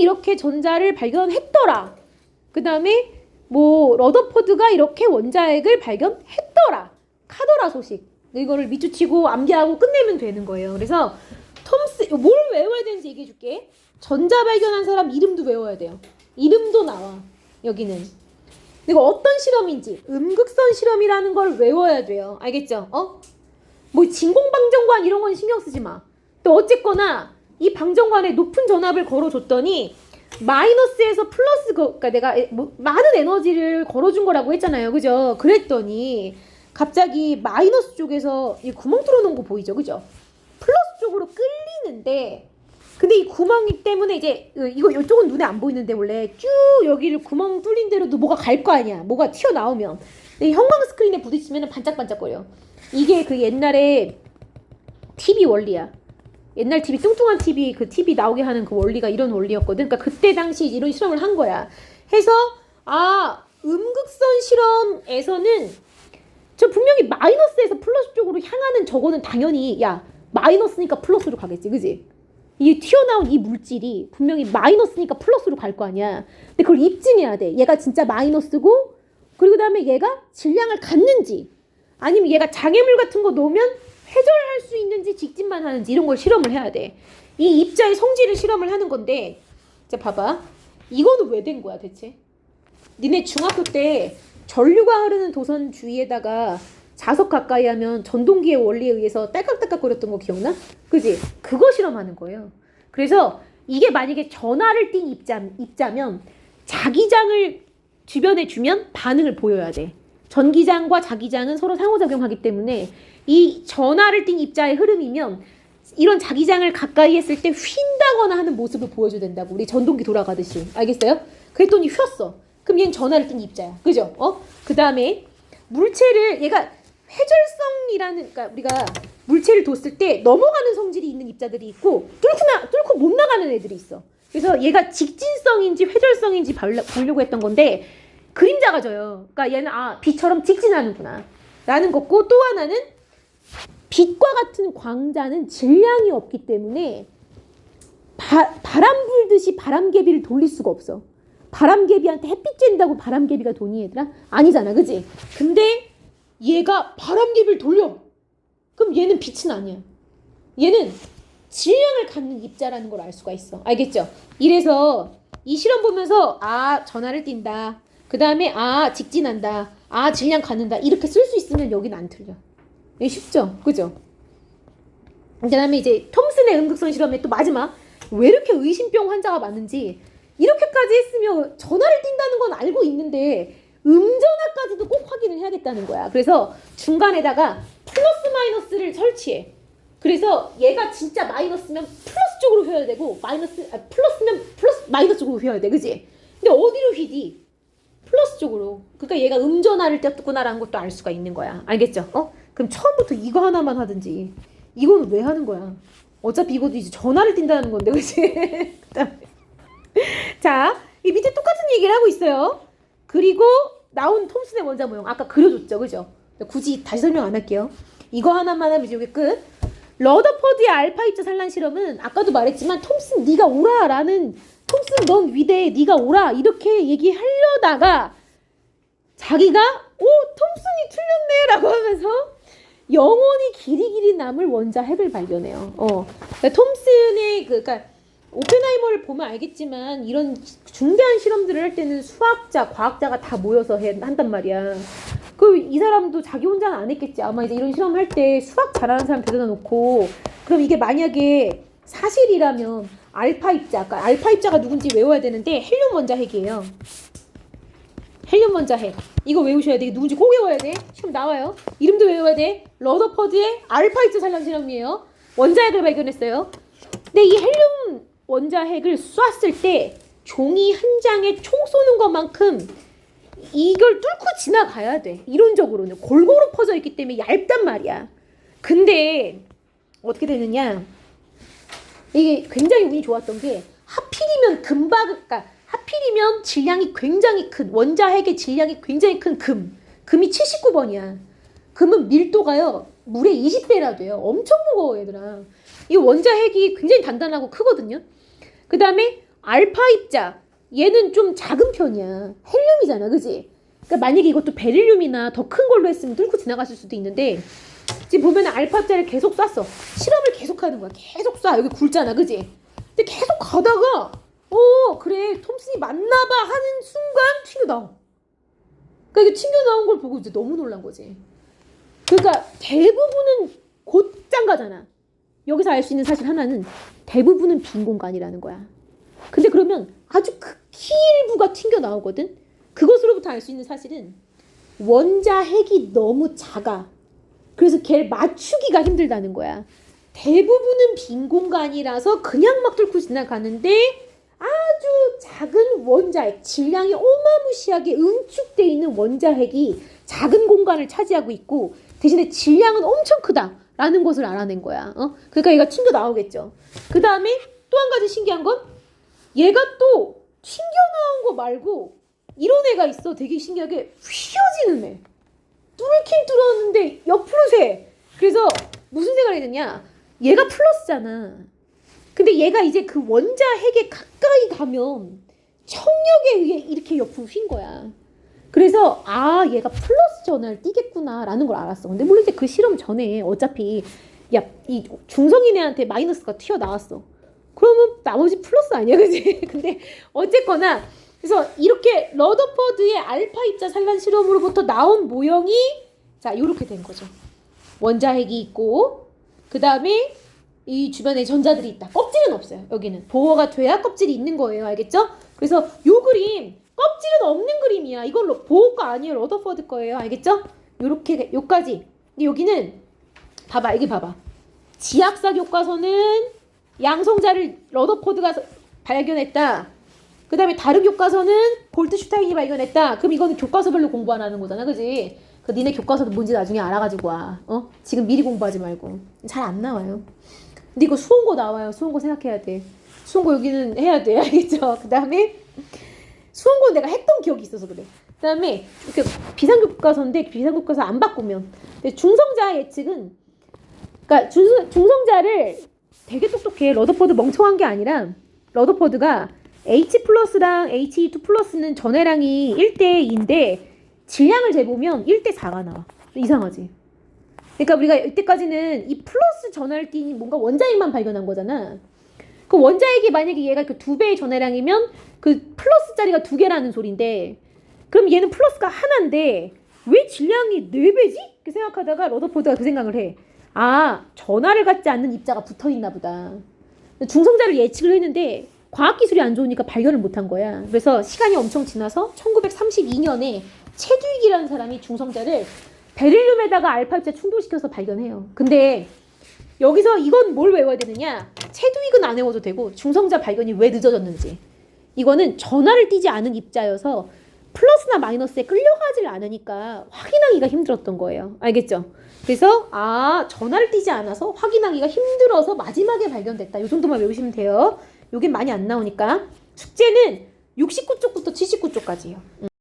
이렇게 전자를 발견했더라. 그 다음에 뭐 러더포드가 이렇게 원자핵을 발견했더라. 카더라 소식. 이거를 밑줄치고 암기하고 끝내면 되는 거예요. 그래서 톰스 뭘 외워야 되는지 얘기해 줄게. 전자 발견한 사람 이름도 외워야 돼요. 이름도 나와. 여기는. 그리고 어떤 실험인지 음극선 실험이라는 걸 외워야 돼요. 알겠죠? 어? 뭐 진공방정관 이런 건 신경 쓰지 마. 또 어쨌거나 이 방정관에 높은 전압을 걸어줬더니 마이너스에서 플러스 거, 그러니까 내가 에- 뭐, 많은 에너지를 걸어준 거라고 했잖아요, 그죠? 그랬더니 갑자기 마이너스 쪽에서 이 구멍 뚫어놓은 거 보이죠, 그죠? 플러스 쪽으로 끌리는데 근데 이 구멍이 때문에 이제 으, 이거 이쪽은 눈에 안 보이는데 원래 쭉 여기를 구멍 뚫린 대로도 뭐가 갈 거 아니야, 뭐가 튀어 나오면 근데 이 형광 스크린에 부딪히면 반짝반짝거려. 이게 그 옛날에 TV 원리야. 옛날 TV 뚱뚱한 TV 그 TV 나오게 하는 그 원리가 이런 원리였거든. 그러니까 그때 당시 이런 실험을 한 거야. 해서 아 음극선 실험에서는 저 분명히 마이너스에서 플러스 쪽으로 향하는 저거는 당연히 야 마이너스니까 플러스로 가겠지, 그지? 이 튀어나온 이 물질이 분명히 마이너스니까 플러스로 갈 거 아니야. 근데 그걸 입증해야 돼. 얘가 진짜 마이너스고 그리고 그다음에 얘가 질량을 갖는지 아니면 얘가 장애물 같은 거 놓으면 회절할 수 있는지 직진만 하는지 이런 걸 실험을 해야 돼. 이 입자의 성질을 실험을 하는 건데, 자 봐봐. 이거는 왜 된 거야 대체? 니네 중학교 때 전류가 흐르는 도선 주위에다가 자석 가까이 하면 전동기의 원리에 의해서 딸깍딸깍 거렸던 거 기억나? 그지? 그거 실험하는 거예요. 그래서 이게 만약에 전하를 띤 입자, 입자면 자기장을 주변에 주면 반응을 보여야 돼. 전기장과 자기장은 서로 상호작용하기 때문에 이 전하를 띤 입자의 흐름이면 이런 자기장을 가까이 했을 때 휜다거나 하는 모습을 보여줘야 된다고 우리 전동기 돌아가듯이 알겠어요? 그랬더니 휘었어 그럼 얘는 전하를 띤 입자야 그죠? 어? 그 다음에 물체를 얘가 회절성이라는 그러니까 우리가 물체를 뒀을 때 넘어가는 성질이 있는 입자들이 있고 뚫고 나 뚫고 못 나가는 애들이 있어 그래서 얘가 직진성인지 회절성인지 보려고 했던 건데 그림자가 져요. 그러니까 얘는 아 빛처럼 직진하는구나. 라는 거고 또 하나는 빛과 같은 광자는 질량이 없기 때문에 바, 바람 불듯이 바람개비를 돌릴 수가 없어. 바람개비한테 햇빛 쬐다고 바람개비가 도니 얘들아? 아니잖아, 그지? 근데 얘가 바람개비를 돌려. 그럼 얘는 빛은 아니야. 얘는 질량을 갖는 입자라는 걸 알 수가 있어. 알겠죠? 이래서 이 실험 보면서 아 전하를 띈다. 그 다음에 아 직진한다. 아 질량 갖는다. 이렇게 쓸 수 있으면 여기는 안 틀려. 쉽죠? 그죠? 그 다음에 이제 톰슨의 음극선 실험의 또 마지막 왜 이렇게 의심병 환자가 많은지 이렇게까지 했으면 전하를 띈다는 건 알고 있는데 음전하까지도 꼭 확인을 해야겠다는 거야. 그래서 중간에다가 플러스 마이너스를 설치해. 그래서 얘가 진짜 마이너스면 플러스 쪽으로 휘어야 되고 마이너스 아, 플러스면 플러스 마이너스 쪽으로 휘어야 돼, 그지? 근데 어디로 휘디? 플러스 쪽으로. 그러니까 얘가 음전하를 띄었구나라는 것도 알 수가 있는 거야. 알겠죠? 어? 그럼 처음부터 이거 하나만 하든지. 이거는 왜 하는 거야? 어차피 이것도 이제 전화를 띈다는 건데, 그치? 자, 이 밑에 똑같은 얘기를 하고 있어요. 그리고 나온 톰슨의 원자 모형 아까 그려줬죠, 그죠? 굳이 다시 설명 안 할게요. 이거 하나만 하면 여기 끝. 러더퍼드의 알파 입자 산란 실험은 아까도 말했지만 톰슨 네가 오라라는 톰슨 넌 위대해 네가 오라 이렇게 얘기하려다가 자기가 오 톰슨이 틀렸네 라고 하면서 영원히 길이 길이 남을 원자 핵을 발견해요. 어, 그러니까 톰슨의 그, 그러니까 오펜하이머를 보면 알겠지만 이런 중대한 실험들을 할 때는 수학자, 과학자가 다 모여서 해, 한단 말이야. 그이 사람도 자기 혼자는 안 했겠지. 아마 이제 이런 실험을 할때 수학 잘하는 사람 데려다 놓고 그럼 이게 만약에 사실이라면 알파 입자, 아까 알파 입자가 누군지 외워야 되는데 헬륨 원자 핵이에요. 헬륨 원자 핵. 이거 외우셔야 돼. 누군지 꼭 외워야 돼. 시험 나와요. 이름도 외워야 돼. 러더퍼드의 알파 입자 산란 실험이에요. 원자 핵을 발견했어요. 근데 이 헬륨 원자 핵을 쐈을 때 종이 한 장에 총 쏘는 것만큼 이걸 뚫고 지나가야 돼. 이론적으로는 골고루 퍼져 있기 때문에 얇단 말이야. 근데 어떻게 되느냐? 이게 굉장히 운이 좋았던 게 하필이면 금박 그러니까 하필이면 질량이 굉장히 큰 원자 핵의 질량이 굉장히 큰 금. 금이 79번이야. 금은 밀도가요. 물의 20배나 돼요. 엄청 무거워 얘들아. 이 원자 핵이 굉장히 단단하고 크거든요. 그 다음에 알파 입자 얘는 좀 작은 편이야. 헬륨이잖아, 그지? 그러니까 만약에 이것도 베릴륨이나 더 큰 걸로 했으면 뚫고 지나갔을 수도 있는데 지금 보면 알파 입자를 계속 쐈어. 실험을 계속 하는 거야. 계속 쏴. 여기 굵잖아, 그지? 근데 계속 가다가 어 그래 톰슨이 맞나봐 하는 순간 튕겨 나와. 그러니까 이게 튕겨 나온 걸 보고 이제 너무 놀란 거지. 그러니까 대부분은 곧장 가잖아. 여기서 알 수 있는 사실 하나는 대부분은 빈 공간이라는 거야. 근데 그러면 아주 극히 일부가 튕겨 나오거든. 그것으로부터 알 수 있는 사실은 원자 핵이 너무 작아. 그래서 걔를 맞추기가 힘들다는 거야. 대부분은 빈 공간이라서 그냥 막 뚫고 지나가는데 아주 작은 원자핵, 질량이 어마무시하게 응축돼 있는 원자핵이 작은 공간을 차지하고 있고 대신에 질량은 엄청 크다라는 것을 알아낸 거야. 어? 그러니까 얘가 튕겨 나오겠죠. 그 다음에 또 한 가지 신기한 건 얘가 또 튕겨 나온 거 말고 이런 애가 있어. 되게 신기하게 휘어지는 애. 뚫긴 뚫었는데 옆으로 새. 그래서 무슨 생각이 드냐? 얘가 플러스잖아. 근데 얘가 이제 그 원자 핵에 가까이 가면 청력에 의해 이렇게 옆으로 휜 거야. 그래서 아 얘가 플러스 전화를 띄겠구나라는 걸 알았어. 근데 물론 이제 그 실험 전에 어차피 야 이 중성인 애한테 마이너스가 튀어 나왔어. 그러면 나머지 플러스 아니야, 그지? 근데 어쨌거나 그래서 이렇게 러더퍼드의 알파 입자 산란 실험으로부터 나온 모형이 자 이렇게 된 거죠. 원자핵이 있고 그 다음에 이 주변에 전자들이 있다. 껍질은 없어요. 여기는 보호가 돼야 껍질이 있는 거예요. 알겠죠? 그래서 요 그림 껍질은 없는 그림이야. 이걸로 보호가 아니에요. 러더퍼드 거예요. 알겠죠? 요렇게 요까지. 근데 여기는 봐봐. 이게 봐봐. 지약사 교과서는 양성자를 러더퍼드가 발견했다. 그 다음에 다른 교과서는 볼트슈타인이 발견했다. 그럼 이거는 교과서별로 공부하라는 거잖아, 그지? 그 니네 교과서도 뭔지 나중에 알아가지고 와. 어? 지금 미리 공부하지 말고. 잘 안 나와요. 근데 이거 수험고 나와요. 수험고 생각해야 돼. 수험고 여기는 해야 돼. 알겠죠? 그 다음에 수험고 내가 했던 기억이 있어서 그래. 그 다음에 비상교과서인데 비상교과서 안 바꾸면. 근데 중성자 예측은 그러니까 중, 중성자를 되게 똑똑해. 러더퍼드 멍청한 게 아니라 러더퍼드가 H 플러스랑 He2 플러스는 전해량이 1대2인데 질량을 재보면 1대4가 나와. 이상하지? 그러니까 우리가 이때까지는 이 플러스 전하를 띈 뭔가 원자핵만 발견한 거잖아. 그 원자핵이 만약에 얘가 그 두 배의 전해량이면 그 플러스 자리가 두 개라는 소린데 그럼 얘는 플러스가 하나인데 왜 질량이 네 배지? 이렇게 생각하다가 러더포드가 그 생각을 해. 아 전하를 갖지 않는 입자가 붙어 있나 보다. 중성자를 예측을 했는데 과학기술이 안 좋으니까 발견을 못한 거야. 그래서 시간이 엄청 지나서 1932년에 체두익이라는 사람이 중성자를 베릴륨에다가 알파 입자 충돌시켜서 발견해요. 근데 여기서 이건 뭘 외워야 되느냐? 체두익은 안 외워도 되고 중성자 발견이 왜 늦어졌는지. 이거는 전하를 띄지 않은 입자여서 플러스나 마이너스에 끌려가질 않으니까 확인하기가 힘들었던 거예요. 알겠죠? 그래서 아 전하를 띄지 않아서 확인하기가 힘들어서 마지막에 발견됐다. 이 정도만 외우시면 돼요. 요게 많이 안 나오니까 숙제는 69쪽부터 79쪽까지예요.